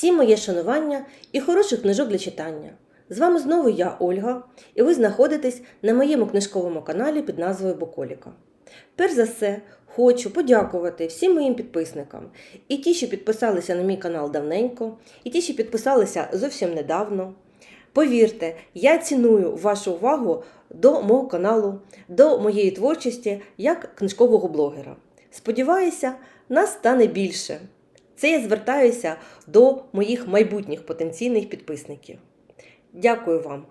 Всім моє шанування і хороших книжок для читання. З вами знову я, Ольга, і ви знаходитесь на моєму книжковому каналі під назвою Боколіка. Перш за все, хочу подякувати всім моїм підписникам, і ті, що підписалися на мій канал давненько, і ті, що підписалися зовсім недавно. Повірте, я ціную вашу увагу до мого каналу, до моєї творчості як книжкового блогера. Сподіваюся, нас стане більше. Це я звертаюся до моїх майбутніх потенційних підписників. Дякую вам.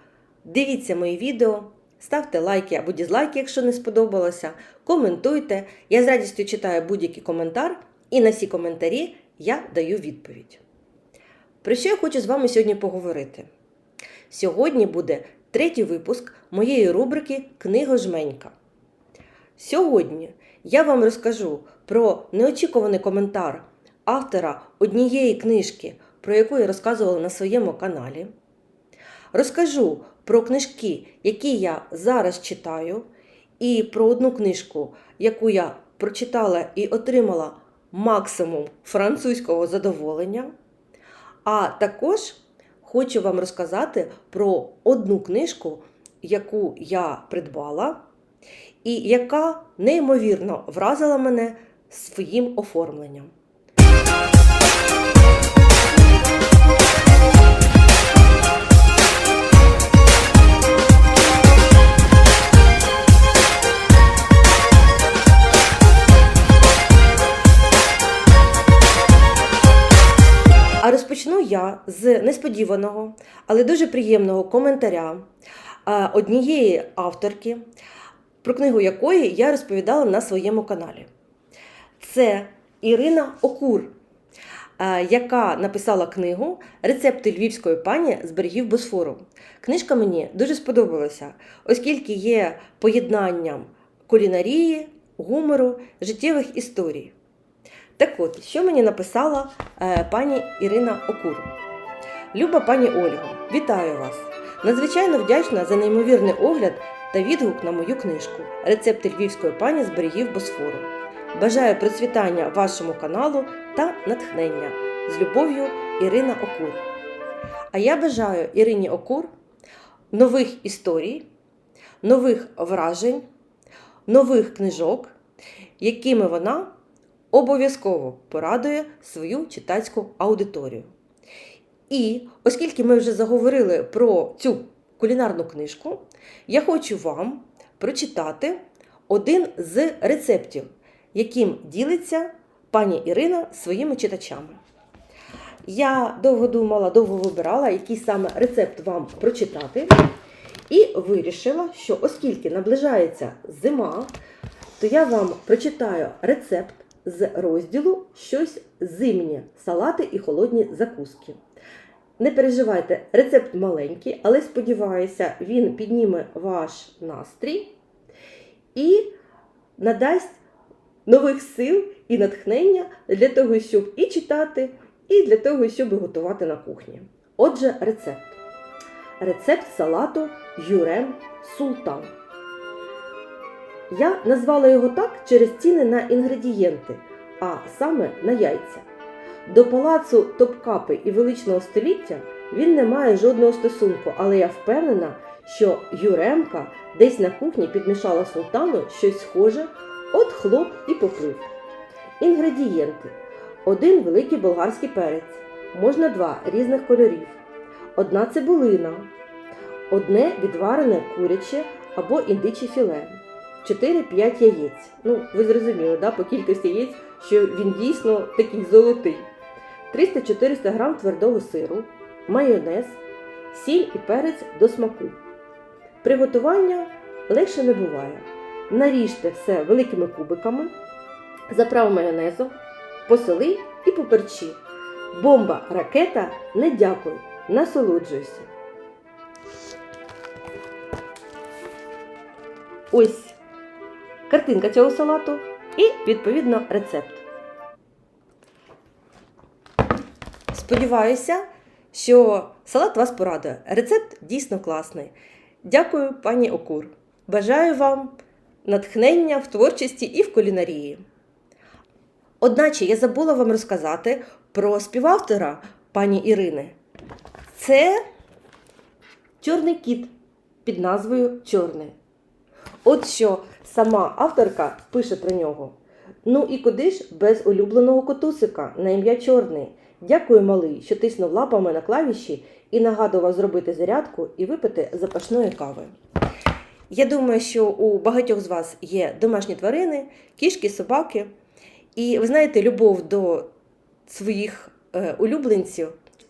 Дивіться мої відео, ставте лайки або дізлайки, якщо не сподобалося. Коментуйте. Я з радістю читаю будь-який коментар, і на всі коментарі я даю відповідь. Про що я хочу з вами сьогодні поговорити? Сьогодні буде третій випуск моєї рубрики Книгожменька. Сьогодні я вам розкажу про неочікуваний коментар автора однієї книжки, про яку я розказувала на своєму каналі. Розкажу про книжки, які я зараз читаю, і про одну книжку, яку я прочитала і отримала максимум французького задоволення. А також хочу вам розказати про одну книжку, яку я придбала, і яка неймовірно вразила мене своїм оформленням. Я з несподіваного, але дуже приємного коментаря е, однієї авторки, про книгу якої я розповідала на своєму каналі. Це Ірина Окур, е, яка написала книгу Рецепти львівської пані з берегів Босфору. Книжка мені дуже сподобалася, оскільки є поєднанням кулінарії, гумору, життєвих історій. Так от, що мені написала е, пані Ірина Окур. Люба пані Ольго, вітаю вас! Надзвичайно вдячна за неймовірний огляд та відгук на мою книжку Рецепти львівської пані з берегів Босфору. Бажаю процвітання вашому каналу та натхнення. З любов'ю Ірина Окур. А я бажаю Ірині Окур нових історій, нових вражень, нових книжок, якими вона обов'язково порадує свою читацьку аудиторію. І оскільки ми вже заговорили про цю кулінарну книжку, я хочу вам прочитати один з рецептів, яким ділиться пані Ірина своїми читачами. Я довго думала, довго вибирала, який саме рецепт вам прочитати, і вирішила, що оскільки наближається зима, то я вам прочитаю рецепт з розділу щось зимнє салати і холодні закуски. Не переживайте, рецепт маленький, але сподіваюся, він підніме ваш настрій і надасть нових сил і натхнення для того, щоб і читати, і для того, щоб готувати на кухні. Отже, рецепт. Рецепт салату Юрем Султан. Я назвала його так через ціни на інгредієнти, а саме на яйця. До палацу Топкапи і величного століття він не має жодного стосунку, але я впевнена, що Юремка десь на кухні підмішала султану щось схоже, от хлоп і поплив. Інгредієнти: один великий болгарський перець, можна два різних кольорів, одна цибулина, одне відварене куряче або індиче філе. 4-5 яєць. Ну, ви зрозуміли, да, по кількості яєць, що він дійсно такий золотий. 300-400 г твердого сиру, майонез, сіль і перець до смаку. Приготування легше не буває. Наріжте все великими кубиками, заправ майонезом, посоли і поперчи. Бомба ракета не дякуй, насолоджуйся. Ось картинка цього салату і, відповідно, рецепт. Сподіваюся, що салат вас порадує. Рецепт дійсно класний. Дякую, пані Окур. Бажаю вам натхнення в творчості і в кулінарії. Одначе я забула вам розказати про співавтора пані Ірини. Це чорний кіт під назвою Чорний. От що сама авторка пише про нього. Ну і куди ж без улюбленого котусика на ім'я Чорний. Дякую, малий, що тиснув лапами на клавіші і нагадував зробити зарядку і випити запашної кави. Я думаю, що у багатьох з вас є домашні тварини, кішки, собаки. І ви знаєте, любов до своїх е, улюбленців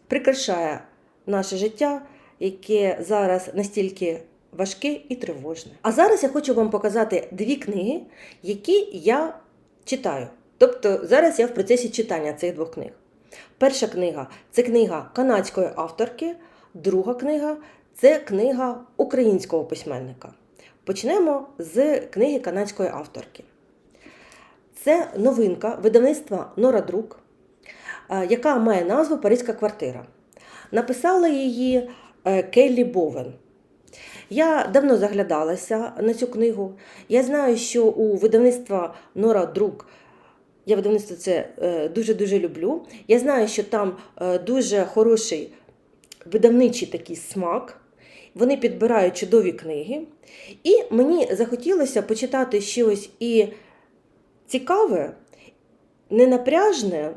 прикрашає наше життя, яке зараз настільки важке і тривожне. А зараз я хочу вам показати дві книги, які я читаю. Тобто зараз я в процесі читання цих двох книг. Перша книга це книга канадської авторки, друга книга це книга українського письменника. Почнемо з книги канадської авторки. Це новинка видавництва Нора Друк, е, яка має назву Паризька квартира. Написала її е, Келлі Бовен. Я давно заглядалася на цю книгу. Я знаю, що у видавництва Нора Друк я видавництво це е, дуже-дуже люблю. Я знаю, що там е, дуже хороший видавничий такий смак. Вони підбирають чудові книги. І мені захотілося почитати щось і цікаве, ненапряжне,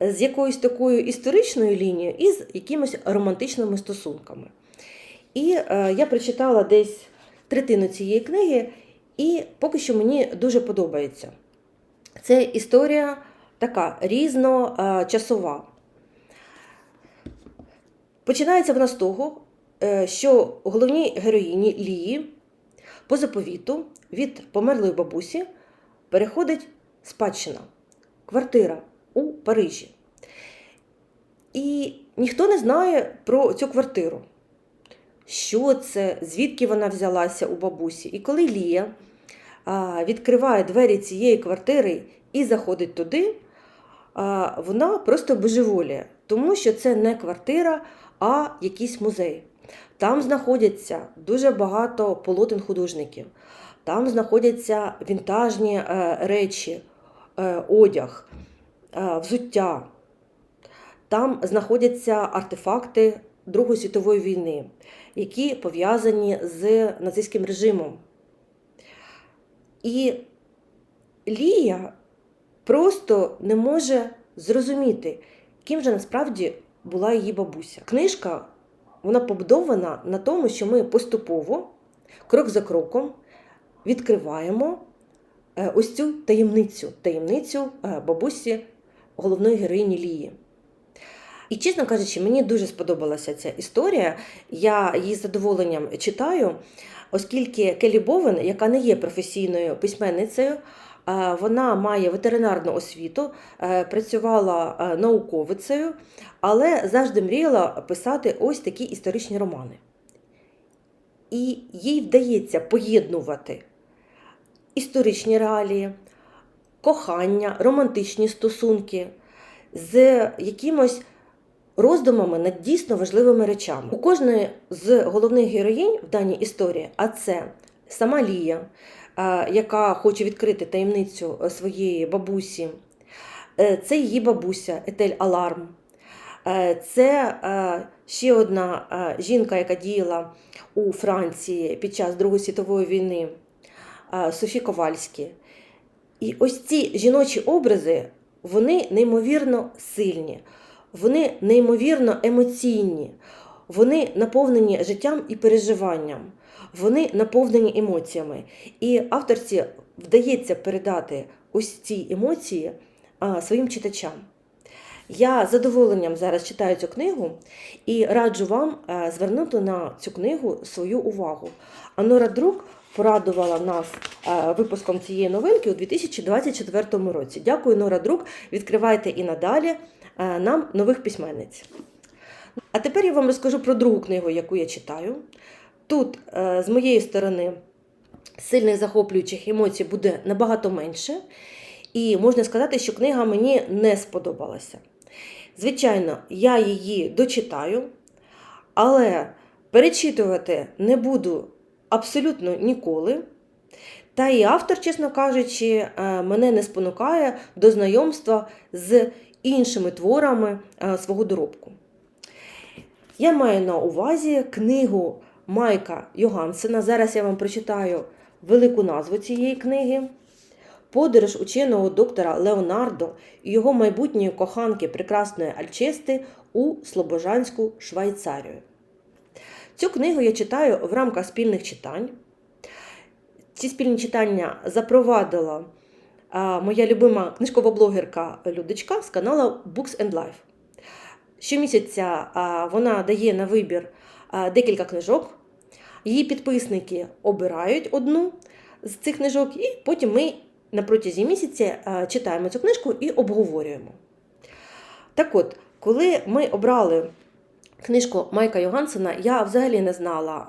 з якоюсь такою історичною лінією і з якимись романтичними стосунками. І е, я прочитала десь третину цієї книги, і поки що мені дуже подобається. Це історія така різночасова. Починається вона з того, е, що головній героїні Лії по заповіту від померлої бабусі переходить спадщина, квартира у Парижі. І ніхто не знає про цю квартиру. Що це, звідки вона взялася у бабусі. І коли Лія відкриває двері цієї квартири і заходить туди, вона просто божеволіє, тому що це не квартира, а якийсь музей. Там знаходяться дуже багато полотен художників, там знаходяться вінтажні е, речі, е, одяг, е, взуття. Там знаходяться артефакти Другої світової війни, які пов'язані з нацистським режимом. І Лія просто не може зрозуміти, ким же насправді була її бабуся. Книжка вона побудована на тому, що ми поступово, крок за кроком, відкриваємо е, ось цю таємницю, таємницю е, бабусі головної героїні Лії. І, чесно кажучи, мені дуже сподобалася ця історія. Я її з задоволенням читаю, оскільки Келі Бовен, яка не є професійною письменницею, е, вона має ветеринарну освіту, е, працювала е, науковицею, але завжди мріяла писати ось такі історичні романи. І їй вдається поєднувати історичні реалії, кохання, романтичні стосунки з якимось роздумами над дійсно важливими речами. У кожної з головних героїнь в даній історії, а це сама Лія, е, яка хоче відкрити таємницю своєї бабусі, е, це її бабуся Етель Аларм. Е, Це ще одна жінка, яка діяла у Франції під час Другої світової війни Софі Ковальські. І ось ці жіночі образи, вони неймовірно сильні, вони неймовірно емоційні, вони наповнені життям і переживанням, вони наповнені емоціями. І авторці вдається передати ось ці емоції своїм читачам. Я з задоволенням зараз читаю цю книгу і раджу вам звернути на цю книгу свою увагу. Анора Друк порадувала нас випуском цієї новинки у 2024 році. Дякую, Нора Друк. Відкривайте і надалі нам нових письменниць. А тепер я вам розкажу про другу книгу, яку я читаю. Тут, з моєї сторони, сильних захоплюючих емоцій буде набагато менше. І можна сказати, що книга мені не сподобалася. Звичайно, я її дочитаю, але перечитувати не буду абсолютно ніколи. Та і автор, чесно кажучи, е, мене не спонукає до знайомства з іншими творами е, свого доробку. Я маю на увазі книгу Майка Йогансена. Зараз я вам прочитаю велику назву цієї книги. Подорож ученого доктора Леонардо і його майбутньої коханки прекрасної Альчести у Слобожанську Швейцарію. Цю книгу я читаю в рамках спільних читань. Ці спільні читання запровадила моя любима книжкова блогерка Людочка з каналу Books and Life. Щомісяця вона дає на вибір декілька книжок. Її підписники обирають одну з цих книжок, і потім ми на протязі місяця читаємо цю книжку і обговорюємо. Так от, коли ми обрали книжку Майка Йогансена, я взагалі не знала,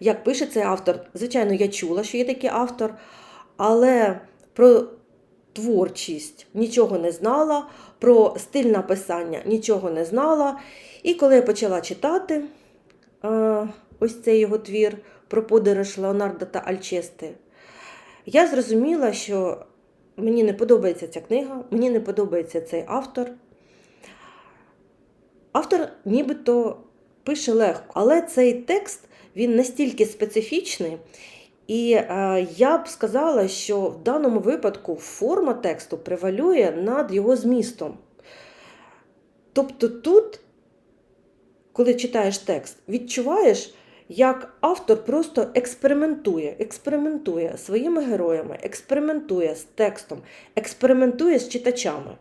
як пише цей автор. Звичайно, я чула, що є такий автор, але про творчість нічого не знала, про стиль написання нічого не знала. І коли я почала читати е, ось цей його твір про подорож Леонардо та Альчести, я зрозуміла, що мені не подобається ця книга, мені не подобається цей автор. Автор нібито пише легко, але цей текст він настільки специфічний, і е, я б сказала, що в даному випадку форма тексту превалює над його змістом. Тобто тут, коли читаєш текст, відчуваєш, як автор просто експериментує, експериментує своїми героями, експериментує з текстом, експериментує з читачами.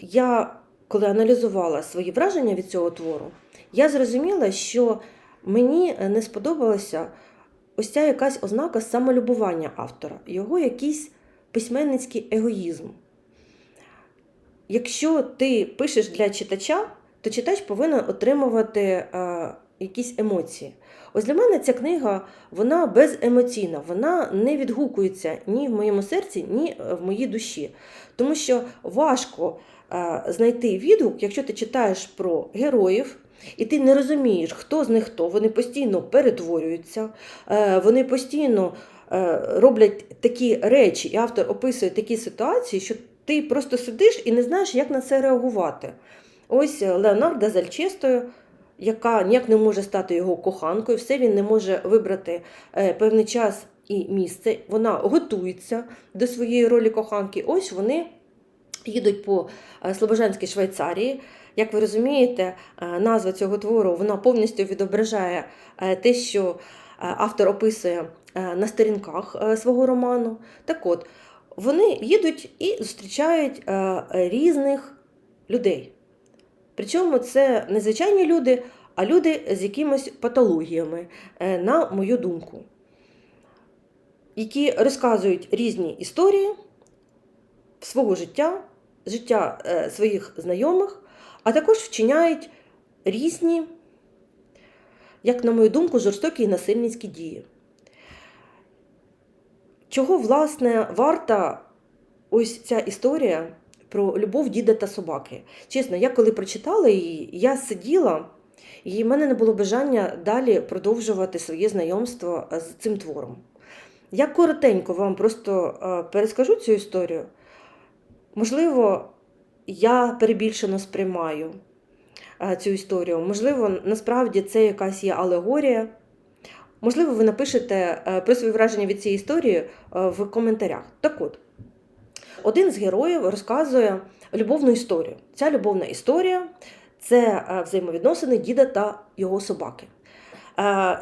Я, коли аналізувала свої враження від цього твору, я зрозуміла, що мені не сподобалося ось ця якась ознака самолюбування автора, його якийсь письменницький егоїзм. Якщо ти пишеш для читача, то читач повинен отримувати е, якісь емоції. Ось для мене ця книга вона беземоційна, вона не відгукується ні в моєму серці, ні в моїй душі. Тому що важко е, знайти відгук, якщо ти читаєш про героїв. І ти не розумієш, хто з них хто. Вони постійно перетворюються, е, вони постійно е, роблять такі речі, і автор описує такі ситуації, що ти просто сидиш і не знаєш, як на це реагувати. Ось Леонардо з яка ніяк не може стати його коханкою, все він не може вибрати е, певний час і місце. Вона готується до своєї ролі коханки. Ось вони їдуть по Слобожанській Швейцарії. Як ви розумієте, назва цього твору вона повністю відображає те, що автор описує на сторінках свого роману. Так от, вони їдуть і зустрічають різних людей. Причому це не звичайні люди, а люди з якимись патологіями, на мою думку, які розказують різні історії свого життя, життя своїх знайомих а також вчиняють різні, як на мою думку, жорстокі і насильницькі дії. Чого, власне, варта ось ця історія про любов діда та собаки? Чесно, я коли прочитала її, я сиділа, і в мене не було бажання далі продовжувати своє знайомство з цим твором. Я коротенько вам просто перескажу цю історію. Можливо, я перебільшено сприймаю цю історію. Можливо, насправді це якась є алегорія. Можливо, ви напишете про свої враження від цієї історії в коментарях. Так от, один з героїв розказує любовну історію. Ця любовна історія це взаємовідносини діда та його собаки.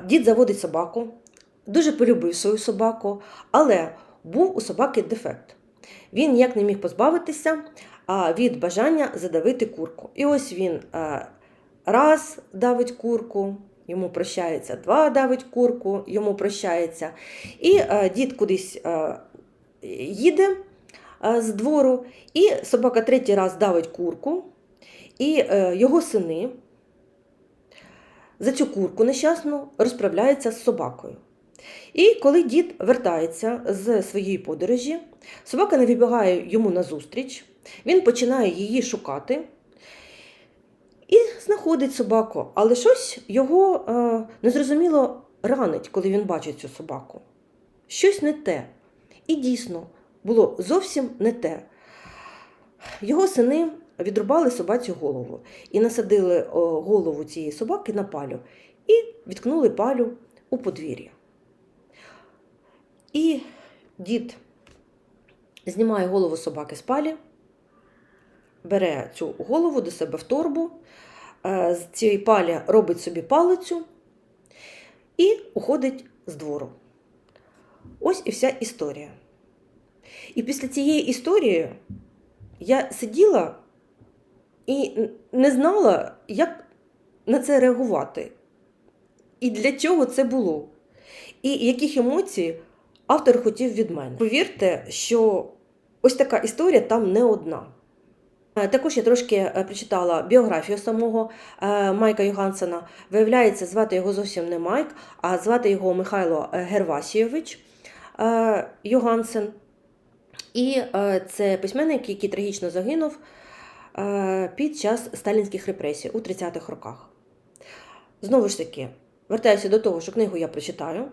Дід заводить собаку, дуже полюбив свою собаку, але був у собаки дефект. Він ніяк не міг позбавитися від бажання задавити курку. І ось він раз давить курку, йому прощається, два давить курку, йому прощається. І дід кудись їде з двору, і собака третій раз давить курку, і його сини за цю курку нещасну розправляються з собакою. І коли дід вертається з своєї подорожі, собака не вибігає йому назустріч, він починає її шукати і знаходить собаку. Але щось його е, незрозуміло ранить, коли він бачить цю собаку. Щось не те. І дійсно було зовсім не те. Його сини відрубали собаці голову і насадили голову цієї собаки на палю і відкнули палю у подвір'я. І дід знімає голову собаки з палі, бере цю голову до себе в торбу, е, з цієї палі робить собі палицю і уходить з двору. Ось і вся історія. І після цієї історії я сиділа і не знала, як на це реагувати. І для чого це було. І яких емоцій автор хотів від мене. Повірте, що ось така історія там не одна. Е, Також я трошки е, прочитала біографію самого е, Майка Йогансена. Виявляється, звати його зовсім не Майк, а звати його Михайло Гервасійович Йогансен. І це письменник, який трагічно загинув під час сталінських репресій у 30-х роках. Знову ж таки, вертаюся до того, що книгу я прочитаю,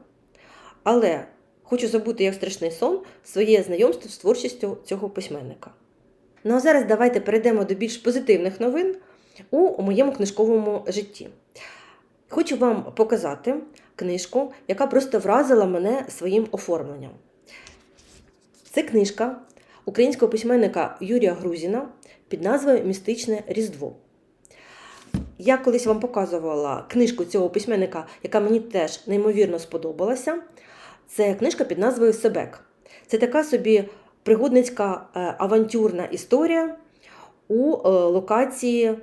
але хочу забути як страшний сон своє знайомство з творчістю цього письменника. Ну а зараз давайте перейдемо до більш позитивних новин у моєму книжковому житті. Хочу вам показати книжку, яка просто вразила мене своїм оформленням. Це книжка українського письменника Юрія Грузіна під назвою Містичне Різдво. Я колись вам показувала книжку цього письменника, яка мені теж неймовірно сподобалася. Це книжка під назвою Себек. Це така собі пригодницька е, авантюрна історія у е, локації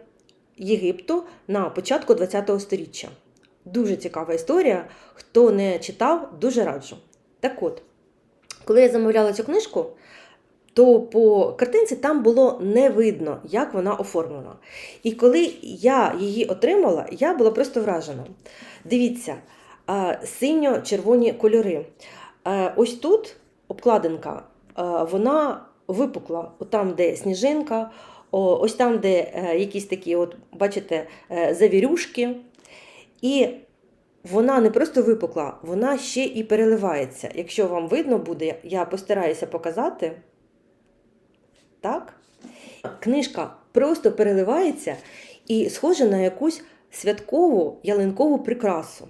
Єгипту на початку ХХ століття. Дуже цікава історія. Хто не читав, дуже раджу. Так от, коли я замовляла цю книжку, то по картинці там було не видно, як вона оформлена. І коли я її отримала, я була просто вражена. Дивіться, синьо-червоні кольори. Е, Ось тут обкладинка, е, вона випукла, там, де сніжинка, ось там, де е, якісь такі, от, бачите, завірюшки. І вона не просто випукла, вона ще і переливається. Якщо вам видно буде, я постараюся показати. Так? Книжка просто переливається і схожа на якусь святкову ялинкову прикрасу.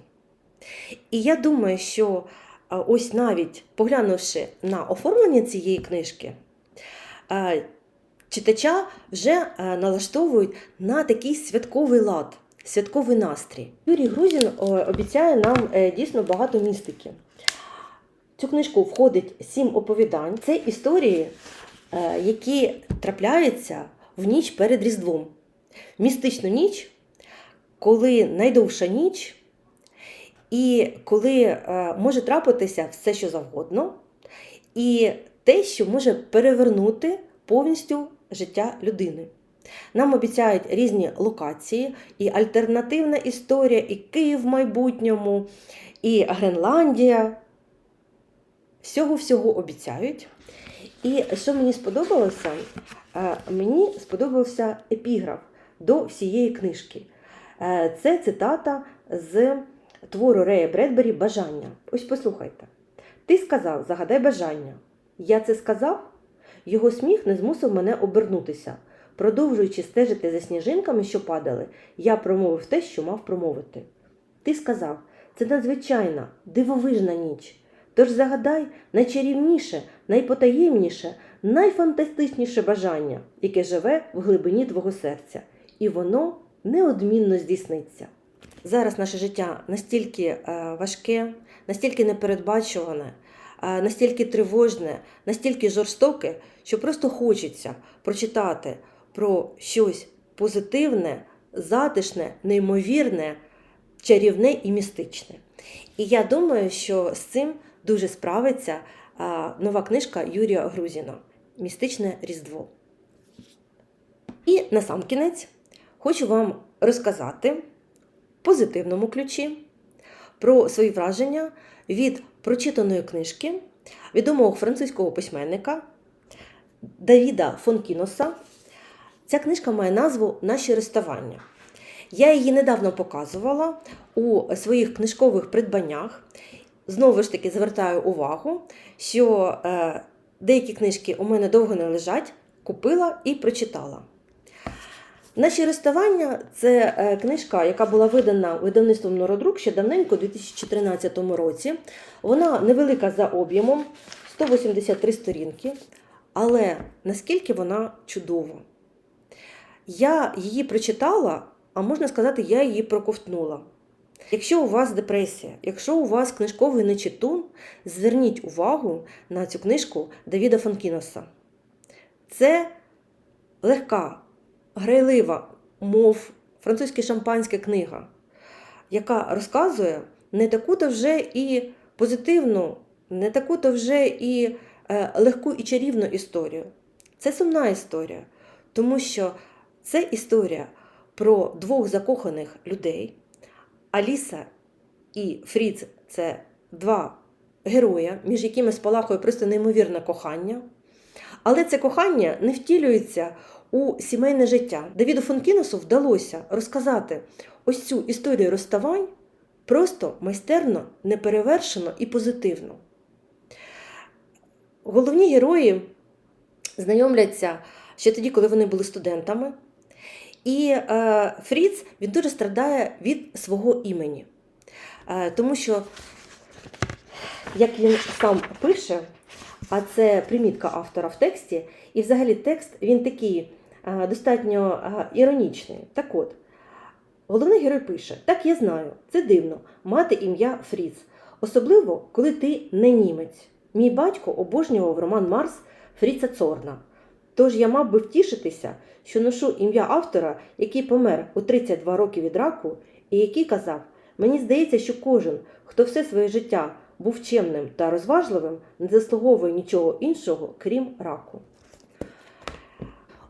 І я думаю, що ось навіть поглянувши на оформлення цієї книжки, читача вже налаштовують на такий святковий лад, святковий настрій. Юрій Грузін обіцяє нам е, дійсно багато містики. Цю книжку входить сім оповідань. Це історії, е, які трапляються в ніч перед Різдвом. Містичну ніч, коли найдовша ніч, і коли е, може трапитися все, що завгодно, і те, що може перевернути повністю життя людини. Нам обіцяють різні локації, і альтернативна історія, і Київ в майбутньому, і Гренландія. Всього-всього обіцяють. І що мені сподобалося, Е, мені сподобався епіграф до всієї книжки. Е, Це цитата з твору Рея Бредбері Бажання. Ось послухайте. Ти сказав, загадай бажання. Я це сказав? Його сміх не змусив мене обернутися. Продовжуючи стежити за сніжинками, що падали, я промовив те, що мав промовити. Ти сказав, це надзвичайна, дивовижна ніч. Тож загадай найчарівніше, найпотаємніше, найфантастичніше бажання, яке живе в глибині твого серця, і воно неодмінно здійсниться. Зараз наше життя настільки е, важке, настільки непередбачуване, е, настільки тривожне, настільки жорстоке, що просто хочеться прочитати про щось позитивне, затишне, неймовірне, чарівне і містичне. І я думаю, що з цим дуже справиться нова книжка Юрія Грузіна Містичне Різдво. І на сам кінець хочу вам розказати позитивному ключі про свої враження від прочитаної книжки відомого французького письменника Давіда Фонкіноса. Ця книжка має назву Наші розставання. Я її недавно показувала у своїх книжкових придбаннях. Знову ж таки звертаю увагу, що е, деякі книжки у мене довго не лежать, купила і прочитала. Наші розставання це е, книжка, яка була видана видавництвом Нородрук ще давненько, у 2013 році. Вона невелика за об'ємом, 183 сторінки, але наскільки вона чудова. Я її прочитала, а можна сказати, я її проковтнула. Якщо у вас депресія, якщо у вас книжковий нечитун, зверніть увагу на цю книжку Давіда Фанкіноса. Це легка, грайлива, мов французьке шампанське книга, яка розказує не таку-то вже і позитивну, не таку-то вже і е, легку і чарівну історію. Це сумна історія, тому що це історія про двох закоханих людей. Аліса і Фріц це два героя, між якими спалахує просто неймовірне кохання. Але це кохання не втілюється у сімейне життя. Давіду Фонкіносу вдалося розказати ось цю історію розставань просто майстерно, неперевершено і позитивно. Головні герої знайомляться ще тоді, коли вони були студентами. І е, Фріц він дуже страдає від свого імені. Е, тому що, як він сам пише, а це примітка автора в тексті, і взагалі текст він такий достатньо е, іронічний. Так от, головний герой пише: Так, я знаю, це дивно мати ім'я Фріц, особливо коли ти не німець. Мій батько обожнював роман Марс Фріца Цорна. Тож я мав би втішитися, що ношу ім'я автора, який помер у 32 роки від раку, і який казав: Мені здається, що кожен, хто все своє життя був чемним та розважливим, не заслуговує нічого іншого, крім раку.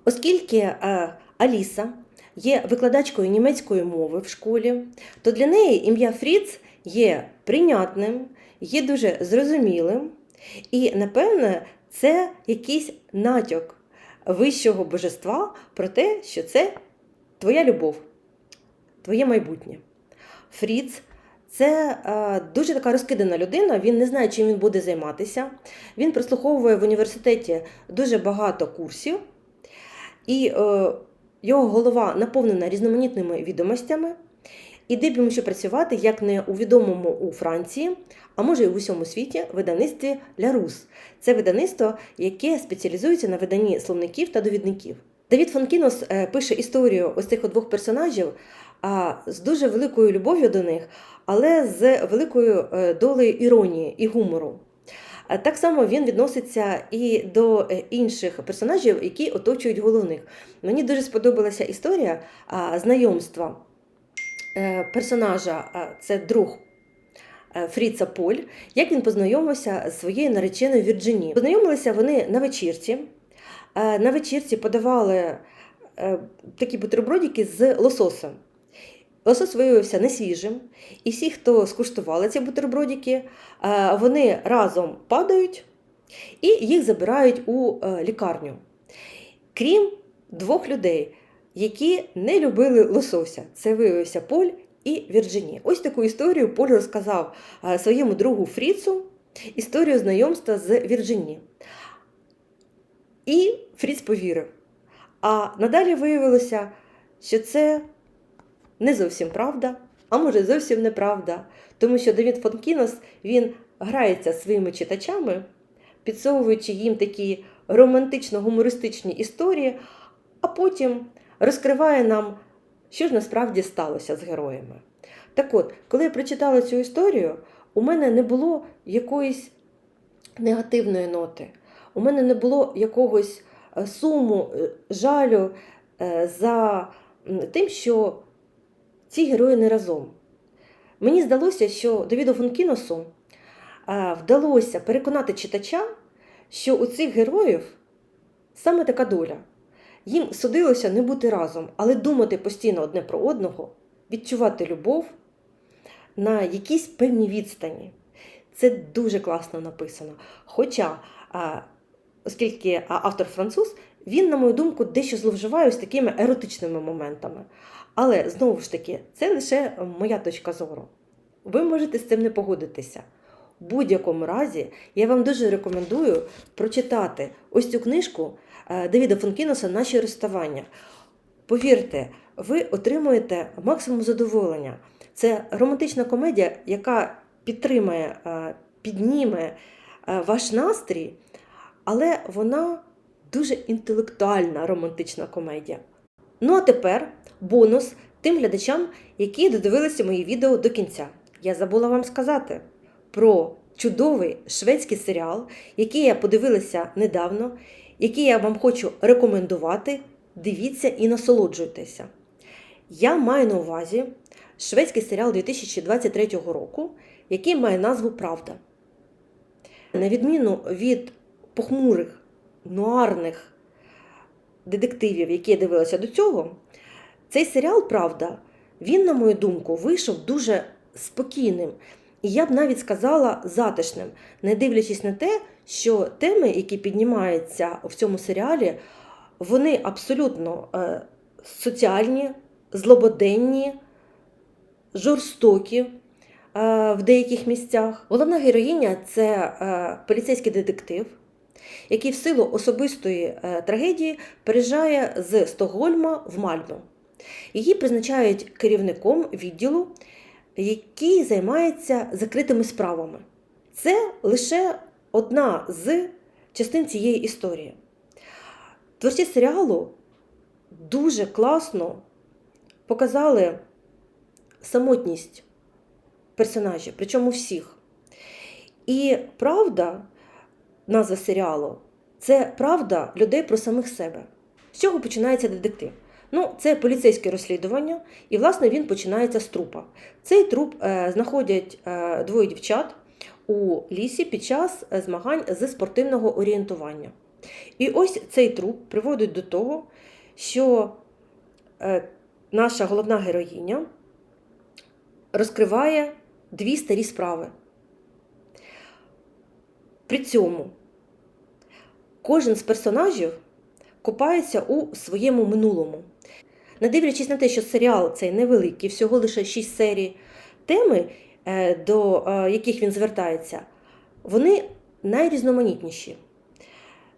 Оскільки е, Аліса є викладачкою німецької мови в школі, то для неї ім'я Фріц є прийнятним, є дуже зрозумілим, і, напевне, це якийсь натяк вищого божества про те, що це твоя любов, твоє майбутнє. Фріц це е, дуже така розкидана людина, він не знає, чим він буде займатися. Він прослуховує в університеті дуже багато курсів, і е, його голова наповнена різноманітними відомостями. І де б йому ще працювати, як не у відомому у Франції, а може і в усьому світі видавництві Лярус. Це видавництво, яке спеціалізується на виданні словників та довідників. Давід Фанкінос е, пише історію ось цих двох персонажів з дуже великою любов'ю до них, але з великою е, долею іронії і гумору. А Так само він відноситься і до е, інших персонажів, які оточують головних. Мені дуже сподобалася історія знайомства е, персонажа, це друг е, Фріца Поль, як він познайомився з своєю нареченою Вірджині. Познайомилися вони на вечірці. Е, На вечірці подавали е, такі бутербродики з лососем. Лосос виявився несвіжим, і всі, хто скуштували ці бутербродики, е, вони разом падають і їх забирають у е, лікарню. Крім двох людей, які не любили лосося. Це виявився Поль і Вірджині. Ось таку історію Поль розказав е, своєму другу Фріцу, історію знайомства з Вірджині. І Фріц повірив. А надалі виявилося, що це не зовсім правда, а може зовсім неправда, тому що Давід Фонкінос він грається своїми читачами, підсовуючи їм такі романтично-гумористичні історії, а потім розкриває нам, що ж насправді сталося з героями. Так от, коли я прочитала цю історію, у мене не було якоїсь негативної ноти, у мене не було якогось е, суму, е, жалю е, за тим, що ці герої не разом. Мені здалося, що Давіду Фонкіносу е, вдалося переконати читача, що у цих героїв саме така доля. Їм судилося не бути разом, але думати постійно одне про одного, відчувати любов на якійсь певній відстані. Це дуже класно написано. Хоча, оскільки автор француз, він, на мою думку, дещо зловживає з такими еротичними моментами. Але знову ж таки, це лише моя точка зору. Ви можете з цим не погодитися. В будь-якому разі я вам дуже рекомендую прочитати ось цю книжку е, Давіда Фонкіноса Наші розставання. Повірте, ви отримуєте максимум задоволення. Це романтична комедія, яка підтримає, е, підніме е, ваш настрій, але вона дуже інтелектуальна романтична комедія. Ну а тепер бонус тим глядачам, які додивилися мої відео до кінця. Я забула вам сказати про чудовий шведський серіал, який я подивилася недавно, який я вам хочу рекомендувати. Дивіться і насолоджуйтеся. Я маю на увазі шведський серіал 2023 року, який має назву Правда. На відміну від похмурих, нуарних детективів, які я дивилася до цього, цей серіал, правда, він, на мою думку, вийшов дуже спокійним. І я б навіть сказала затишним, не дивлячись на те, що теми, які піднімаються в цьому серіалі, вони абсолютно е, соціальні, злободенні, жорстокі е, в деяких місцях. Головна героїня це е, поліцейський детектив, який в силу особистої трагедії переїжджає з Стокгольма в Мальму. Її призначають керівником відділу, який займається закритими справами. Це лише одна з частин цієї історії. Творці серіалу дуже класно показали самотність персонажів, причому всіх. І правда, назва серіалу це правда людей про самих себе. З чого починається детектив? Ну, це поліцейське розслідування, і, власне, він починається з трупа. Цей труп е, знаходять е, двоє дівчат у лісі під час е, змагань з спортивного орієнтування. І ось цей труп приводить до того, що наша головна героїня розкриває дві старі справи. При цьому кожен з персонажів копається у своєму минулому. Не дивлячись на те, що серіал цей невеликий, всього лише 6 серій, теми, е, до е, яких він звертається, вони найрізноманітніші.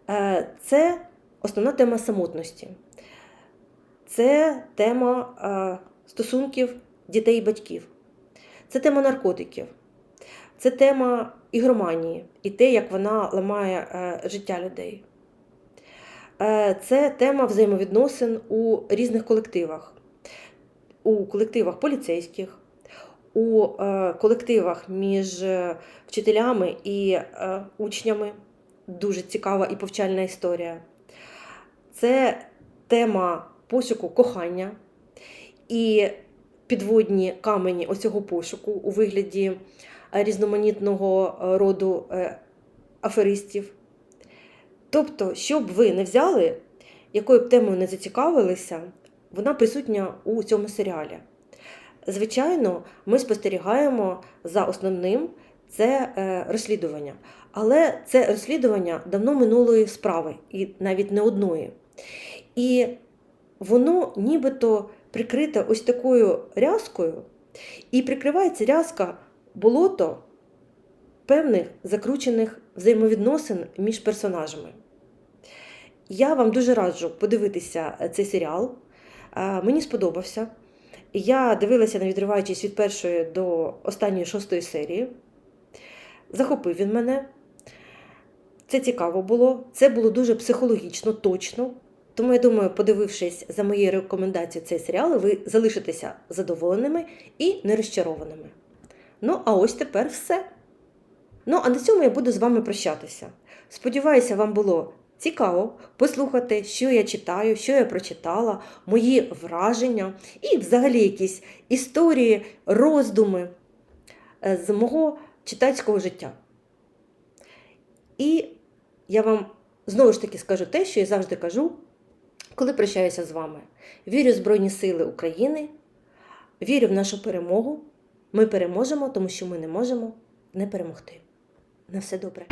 Е, Це основна тема самотності, це тема стосунків дітей і батьків, це тема наркотиків, це тема ігроманії і те, як вона ламає життя людей. Е, Це тема взаємовідносин у різних колективах, у колективах поліцейських, у е, колективах між е, вчителями і учнями. Дуже цікава і повчальна історія. Це тема пошуку кохання і підводні камені оцього пошуку у вигляді різноманітного роду аферистів. Тобто, що б ви не взяли, якою б темою не зацікавилися, вона присутня у цьому серіалі. Звичайно, ми спостерігаємо за основним це е, розслідування. Але це розслідування давно минулої справи, і навіть не одної. І воно нібито прикрите ось такою рязкою, і прикривається рязка болото певних закручених взаємовідносин між персонажами. Я вам дуже раджу подивитися цей серіал. Мені сподобався. Я дивилася, не відриваючись від першої до останньої шостої серії. Захопив він мене. Це цікаво було, це було дуже психологічно, точно. Тому я думаю, подивившись за моєю рекомендацією цей серіал, ви залишитеся задоволеними і нерозчарованими. Ну, а ось тепер все. Ну, а на цьому я буду з вами прощатися. Сподіваюся, вам було цікаво послухати, що я читаю, що я прочитала, мої враження і взагалі якісь історії, роздуми е, з мого читацького життя. І я вам знову ж таки скажу те, що я завжди кажу, коли прощаюся з вами. Вірю в Збройні Сили України, вірю в нашу перемогу. Ми переможемо, тому що ми не можемо не перемогти. На все добре.